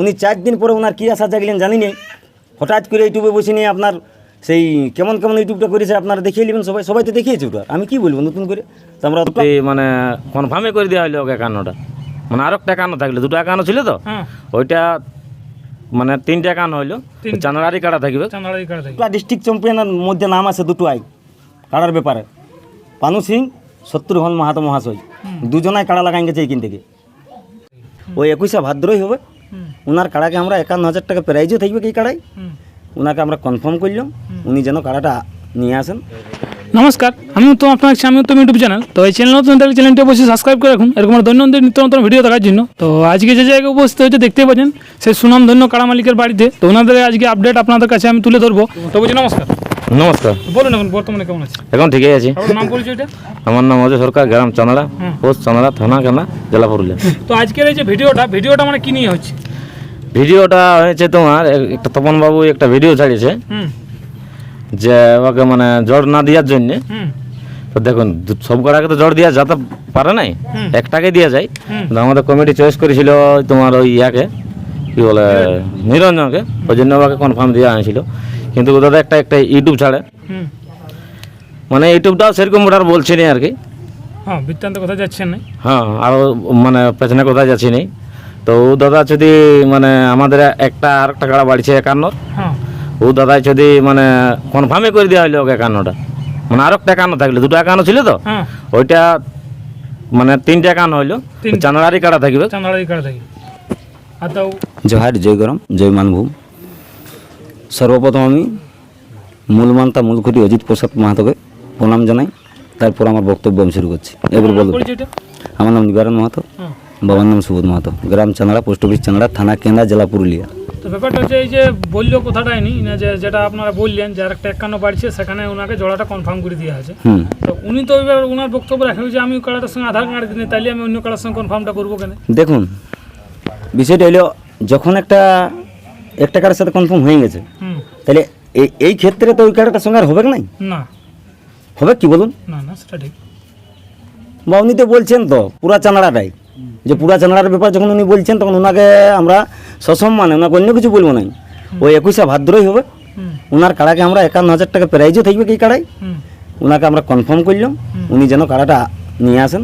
উনি চার দিন পরে ওনার কী আশা জাগলেন জানি নেই। হঠাৎ করে ইউটিউবে বসে নিয়ে আপনার সেই কেমন কেমন ইউটিউবটা করেছে আপনারা দেখিয়ে নেবেন সবাই সবাই তো দেখিয়েছে ওটা। আমি কি বলব নতুন করে? তো আমরা মানে কনফার্মে করে দেওয়া হলো ওকে একান্নটা। মানে আরও একটা একান্ন থাকল। দুটো একান্ন ছিল তো? হ্যাঁ। ওইটা মানে তিনটা একান্ন হইল। জানুয়ারি কাটা থাকবে? ডিস্ট্রিক্ট চ্যাম্পিয়নের মধ্যে নাম আছে দুটো আই কাড়ার ব্যাপারে। পানু সিং শত্রুঘ্ন মাহাতো মহাশয়। দুজনাই কাড়া লাগাই গেছে এইখান থেকে। ওই একুশে ভাদ্রই হবে। ওনার কাড়াকে আমরা একান্ন হাজার টাকা প্রাইজও থাকবে কি কাড়াই ওনাকে আমরা কনফার্ম করলাম। উনি যেন কাড়াটা নিয়ে আসেন। নমস্কার আমি তো আপনার আমি উত্তম ইউটিউব চ্যানেল তো এই চ্যানেল নতুন থাকলে চ্যানেলটি অবশ্যই সাবস্ক্রাইব করে রাখুন। এরকম দৈনন্দিন নিত্য নতুন ভিডিও দেখার জন্য। তো আজকে যে জায়গায় উপস্থিত হয়েছে দেখতে পাচ্ছেন সেই সুনাম ধন্য কাড়া মালিকের বাড়িতে। তো ওনাদের আজকে আপডেট আপনাদের কাছে আমি তুলে ধরবো। তো বলছি নমস্কার। নমস্কার। বলুন এখন বর্তমানে কেমন আছে? এখন ঠিকই আছি। নাম পরিচয়টা আমার নাম অজয় সরকার গ্রাম চানাড়া হুম। পোস্ট চানাড়া থানা কেনা জেলা পুরুলিয়া। তো আজকের এই যে ভিডিওটা ভিডিওটা মানে কি নিয়ে হচ্ছে? ভিডিওটা হয়েছে তোমার একটা তপন বাবু একটা ভিডিও ছাড়িয়েছে। যে ওকে মানে জ্বর না দেওয়ার জন্যে তো দেখুন সব কটাকে তো জ্বর দেওয়া যেতে পারে নাই। একটাকে দেওয়া যায়। আমাদের কমিটি চয়েস করেছিল তোমার ওই ইয়াকে কি বলে নিরঞ্জনকে ওই জন্য ওকে কনফার্ম দেওয়া হয়েছিল কিন্তু দাদা একটা একটা ইউটিউব ছাড়ে। মানে ইউটিউবটাও সেরকম ওটা আর বলছে না আর কি। হ্যাঁ বৃত্তান্ত কথা যাচ্ছেন না। হ্যাঁ আরও মানে পেছনে কোথায় যাচ্ছি নেই তো ও দাদা যদি মানে আমাদের একটা আর একটা কাড়া বাড়ছে একান্ন। হ্যাঁ। ও দাদা যদি মানে কনফার্মে করে দেওয়া হলো ওকে একান্নটা। মানে আর একটা একান্ন থাকলে। দুটো একান্ন ছিল তো? হ্যাঁ। ওইটা মানে তিনটা একান্ন হইল। জানুয়ারি কাটা থাকবে? থাকি জহার জয় গরম জয় মানভূম। সর্বপ্রথম আমি মূলমান্তা মূলখুঁটি অজিত প্রসাদ মাহাতোকে প্রণাম জানাই। তারপর আমার বক্তব্য আমি শুরু করছি। এবার বলব। আমার নাম নিবারণ মাহাতো। হ্যাঁ। বাবার নাম সুবোধ মাহাতো। গ্রাম চানাড়া পোস্ট অফিস চানাড়া থানা কেন্দ্রা জেলা পুরুলিয়া। তো ব্যাপারটা হচ্ছে এই যে বলল কথাটাই নি না যে যেটা আপনারা বললেন যে আর একটা একান্ন বাড়ছে সেখানে ওনাকে জোড়াটা কনফার্ম করে দেওয়া আছে তো উনি তো এবার ওনার বক্তব্য রাখেন যে আমি কাড়াটার সঙ্গে আধার কার্ড দিই তাহলে আমি অন্য কাড়ার সঙ্গে কনফার্মটা করব কেন? দেখুন বিষয়টা হলো যখন একটা একটা কারের সাথে কনফার্ম হয়ে গেছে তাহলে এই এই ক্ষেত্রে তো ওই কারটার সঙ্গে আর হবে নাই? না। হবে কি বলুন? না না সেটা ঠিক। বা উনি তো বলছেন তো পুরা চানাড়াটাই যে পুরা চানাড়ার ব্যাপার যখন উনি বলছেন তখন ওনাকে আমরা সসম্মানে ওনাকে অন্য কিছু বলব নাই। ওই একুশে ভাদ্রই হবে। ওনার কাড়াকে আমরা একান্ন হাজার টাকা প্রাইজও থাকবে কি কাড়াই ওনাকে আমরা কনফার্ম করলাম। উনি যেন কাড়াটা নিয়ে আসেন।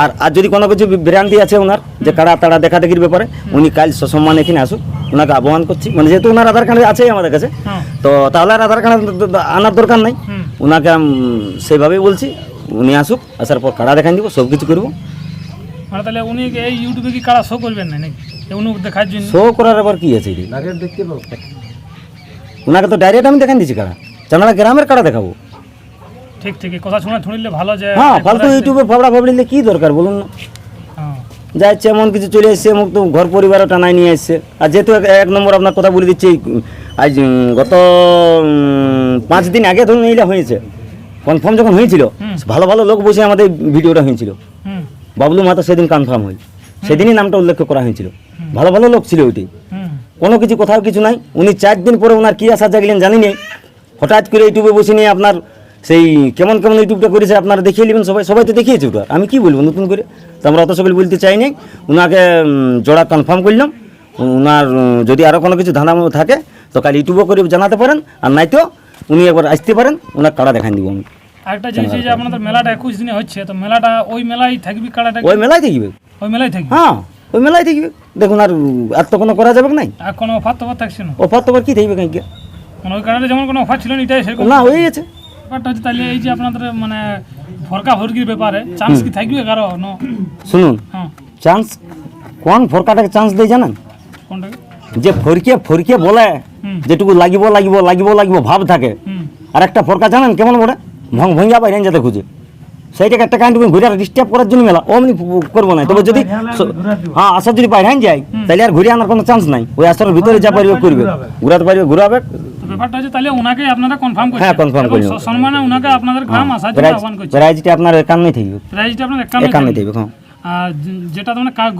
আর আর যদি কোনো কিছু ভ্রান্তি আছে ওনার যে কাড়া তাড়া দেখা দেখির ব্যাপারে উনি কাল সসম্মান এখানে আসুক। ওনাকে আহ্বান করছি। মানে যেহেতু ওনার আধার কার্ড আছেই আমাদের কাছে হ্যাঁ। তো তাহলে আর আধার কার্ড আনার দরকার নাই। ওনাকে আমি সেইভাবেই বলছি উনি আসুক আসার পর কাড়া দেখান দিব সব কিছু করব। মানে তাহলে উনি এই ইউটিউবে কি কাড়া শো করবেন না নাকি? উনি দেখার জন্য? শো করার আবার কি আছে এটি? ওনাকে তো ডাইরেক্ট আমি দেখান দিচ্ছি কাড়া চানাড়া গ্রামের কাড়া দেখাবো? ঠিক ঠিক কথা শুনে শুনিলে ভালো যে হ্যাঁ ফালতু ইউটিউবে ফাবড়া ফাবড়িলে কি দরকার বলুন না? হ্যাঁ। যা ইচ্ছে এমন কিছু চলে এসছে মুখ তো ঘর পরিবারও টানায় নিয়ে এসছে। আর যেহেতু এক- নম্বর আপনার কথা বলে দিচ্ছি আজ গত পাঁচ দিন আগে ধরুন এইটা হয়েছে। কনফার্ম যখন হয়েছিল ভালো ভালো লোক বসে আমাদের ভিডিওটা হয়েছিল। বাবলু মাতা সেদিন কনফার্ম হই সেদিনই নামটা উল্লেখ করা হয়েছিল। ভালো ভালো লোক ছিল ওইটি কোনো কিছু কোথাও কিছু নাই। উনি চার দিন পরে ওনার কী আশা জাগলেন জানি নেই। হঠাৎ করে ইউটিউবে বসে নিয়ে আপনার সেই কেমন কেমন ইউটিউবটা করেছে আপনারা দেখিয়ে নেবেন সবাই সবাই তো দেখিয়েছে ওটা। আমি কি বলব নতুন করে? তো আমরা অত সকল বলতে চাই নাই। ওনাকে জোড়া কনফার্ম করলাম। ওনার যদি আরও কোনো কিছু ধান্দা থাকে, তো কাল ইউটিউবও করে জানাতে পারেন। আর নাই তো উনি একবার আসতে পারেন। ওনার কাড়া দেখান দিব আমি। আরেকটা জিনিস যে আপনাদের মেলাটা একুশ দিনে হচ্ছে তো মেলাটা ওই মেলাই থাকবে কাড়াটা ওই মেলাই থাকবে। ওই মেলাই থাকবে? হ্যাঁ ওই মেলাই থাকবে। দেখুন আর আর তো কোনো করা যাবে নাই? আর কোনো অফার টফার থাকছে না। অফার তো কি থাকবে কাঁকে মানে ওই কারণে যেমন কোনো অফার ছিল না এটাই সেরকম। না হয়ে গেছে ব্যাপারটা হচ্ছে তাহলে এই যে আপনাদের মানে ফরকা ফরকির ব্যাপারে চান্স কি থাকবে কারও? ন? শুনুন হ্যাঁ। চান্স কোন ফরকাটাকে চান্স দেয় জানেন? কোনটাকে যে ফরকিয়ে ফরকিয়ে বলে যেটুকু লাগিব লাগিব লাগিব লাগিব ভাব থাকে। আর একটা ফরকা জানেন কেমন বলে ভং ভঙ্গিয়া বাইরে যেতে খুঁজে। সেইটাকে একটা কাইন্ড ঘুরে ডিস্টার্ব করার জন্য মেলা অমনি করব না। তবে যদি হ্যাঁ আসার যদি বাইরে যায় তাহলে আর ঘুরে আনার কোনো চান্স নাই। ওই আসার ভিতরে যা পারবে করবে। ঘুরাতে পারবে ঘুরাবে। ব্যাপারটা হচ্ছে তাহলে ওনাকে আপনারা কনফার্ম করছেন। হ্যাঁ, confirm এবং সম্মানে ওনাকে আপনাদের গ্রাম আসার জন্য আহ্বান করছেন প্রাইজটা আপনার একান্নই থাকবে। প্রাইজটা আপনার একান্ন একান্নই থাকবে। হ্যাঁ। যেটা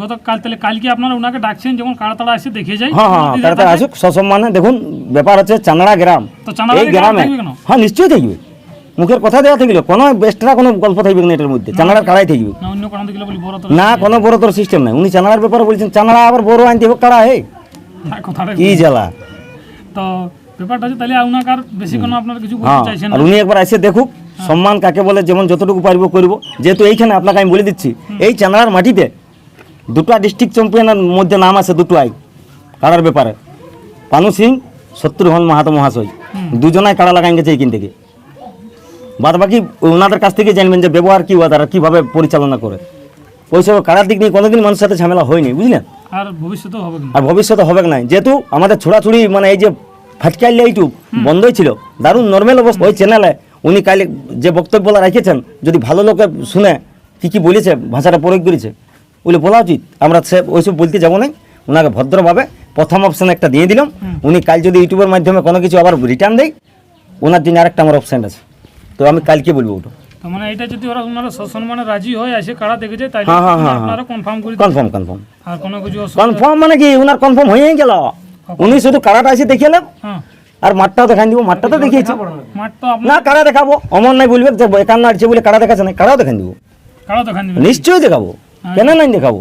গত কাল তাহলে কালকে আপনারা ওনাকে ডাকছেন যেমন কাড়াতাড়া এসে দেখে হ্যাঁ হ্যাঁ তাড়াতাড়ি। আসুক সসম্মানে দেখুন ব্যাপার হচ্ছে চান্দড়া গ্রাম। তো গ্রামে হ্যাঁ নিশ্চয়ই থাকবে। মুখের কথা দেওয়া থাকল কোনো এক্সট্রা কোনো গল্প থাকবে না এটার মধ্যে চানাড়ার কাড়াই থাকবে। না কোনো বড় তোর সিস্টেম নাই। উনি চানাড়ার ব্যাপারে বলছেন চানাড়া আবার বড় আনতে হোক কাড়া হে? কি জ্বালা। তো ব্যাপারটা হচ্ছে তাহলে বেশি কোনো আপনার কিছু বলতে হ্যাঁ চাইছেন আর উনি একবার এসে দেখুক সম্মান কাকে বলে যেমন যতটুকু পারব করব। যেহেতু এইখানে আপনাকে আমি বলে দিচ্ছি এই চানাড়ার মাটিতে দুটো ডিস্ট্রিক্ট চ্যাম্পিয়নের মধ্যে নাম আছে দুটো আই কাড়ার ব্যাপারে। পানু সিং শত্রুঘন মাহাতো মহাশয়। দুজনাই কাড়া লাগাই গেছে এইখান থেকে। বাদ বাকি ওনাদের কাছ থেকে জানবেন যে ব্যবহার কী হয় তারা কীভাবে পরিচালনা করে। ওইসব কারার দিক নিয়ে কোনোদিন মানুষের সাথে ঝামেলা হয়নি বুঝলেন? আর ভবিষ্যতেও হবে আর ভবিষ্যতে হবে না। যেহেতু আমাদের ছোড়াছুড়ি মানে এই যে ফাটকাইলে ইউটিউব বন্ধই ছিল। দারুণ নর্মাল অবস্থা। ওই চ্যানেলে উনি কালে যে বক্তব্য রাখেছেন যদি ভালো লোকে শুনে কি কি বলেছে ভাষাটা প্রয়োগ করেছে ওগুলো বলা উচিত। আমরা সে ওইসব বলতে যাব না। ওনাকে ভদ্রভাবে প্রথম অপশান একটা দিয়ে দিলাম। উনি কাল যদি ইউটিউবের মাধ্যমে কোনো কিছু আবার রিটার্ন দেয় ওনার জন্য আরেকটা আমার অপশান আছে। তো আমি কালকে বলব ওটা। তো মানে এটা যদি ওরা ওনারা সসম্মানে রাজি হয় এসে কারা দেখে যায় তাহলে হ্যাঁ, হ্যাঁ, হ্যাঁ, আপনারা কনফার্ম করে কনফার্ম কনফার্ম আর কোনো কিছু কনফার্ম মানে কি? ওনার কনফার্ম হয়েই গেল। উনি শুধু কারাটা এসে দেখিয়ে হ্যাঁ। আর মাঠটাও দেখাই দিব মাঠটা তো দেখিয়েছি। না কারা দেখাবো? অমর নাই বলবে যে একান্ন আসছে বলে কারা দেখাচ্ছে না কারাও দেখান দিব। কারা দোকান দিবে নিশ্চয়ই দেখাবো। কেন নাই দেখাবো?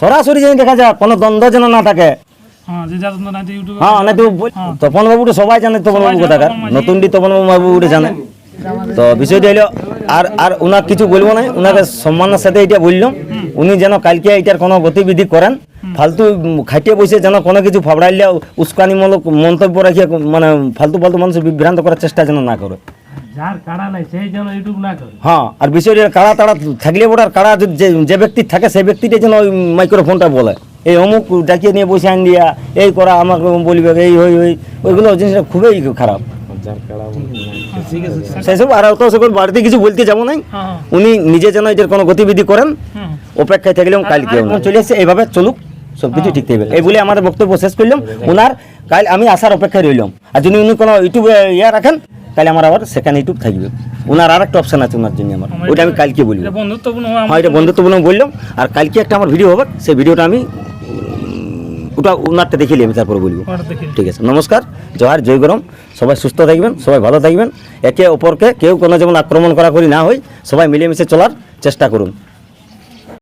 সরাসরি যেন দেখা যায় কোনো দ্বন্দ্ব যেন না থাকে। হ্যাঁ না হ্যাঁ তো তপন বাবু সবাই জানে তপন বাবু কোথাকার। নতুন ডি তপন বাবু জানে। তো বিষয়টা হলো আর আর ওনার কিছু বলব না ওনাকে সম্মানের সাথে এটা বললাম। উনি যেন কালকে এটার কোনো গতিবিধি করেন। ফালতু খাটিয়ে বসে যেন কোনো কিছু ফাবড়াইলে উস্কানিমূলক মন্তব্য রাখিয়ে মানে ফালতু ফালতু মানুষ বিভ্রান্ত করার চেষ্টা যেন না করে। যার কাড়া নাই সেই যেন ইউটিউব না করে। হ্যাঁ আর বিষয়টা কাড়া তাড়া থাকলে ওটার কাড়া যে- যে যে ব্যক্তি থাকে সেই ব্যক্তিটা যেন ওই মাইক্রোফোনটা বলে। এই অমুক ডাকিয়ে নিয়ে বসে আন দিয়া এই করা আমাকে বলবে এই হই হই ওইগুলো জিনিসটা খুবই খারাপ। সেসব আর অত সকল বাড়িতে কিছু বলতে যাব নাই। হ্যাঁ হ্যাঁ। উনি নিজে যেন এটার কোনো গতিবিধি করেন অপেক্ষায় থাকলাম কালকে চলে এসছে এইভাবে চলুক সব কিছু ঠিক থাকবে। এই বলে আমাদের বক্তব্য শেষ করলাম। ওনার কাল আমি আসার অপেক্ষায় রইলাম। আর যদি উনি কোনো ইউটিউবে ইয়ে রাখেন তাহলে আমার আবার সেখানে ইউটিউব থাকবে। ওনার আর একটা অপশন আছে ওনার জন্য আমার। ওইটা আমি কালকে বলব। হ্যাঁ এটা বন্ধুত্বপূর্ণ বললাম। আর কালকে একটা আমার ভিডিও হবে সেই ভিডিওটা আমি ওটা ওনারটা দেখিয়ে আমি তারপরে বলব। ঠিক আছে নমস্কার জহার জয় গরম। সবাই সুস্থ থাকবেন সবাই ভালো থাকবেন। একে অপরকে কেউ কোনো যেমন আক্রমণ করা করি না হয় সবাই মিলেমিশে চলার চেষ্টা করুন।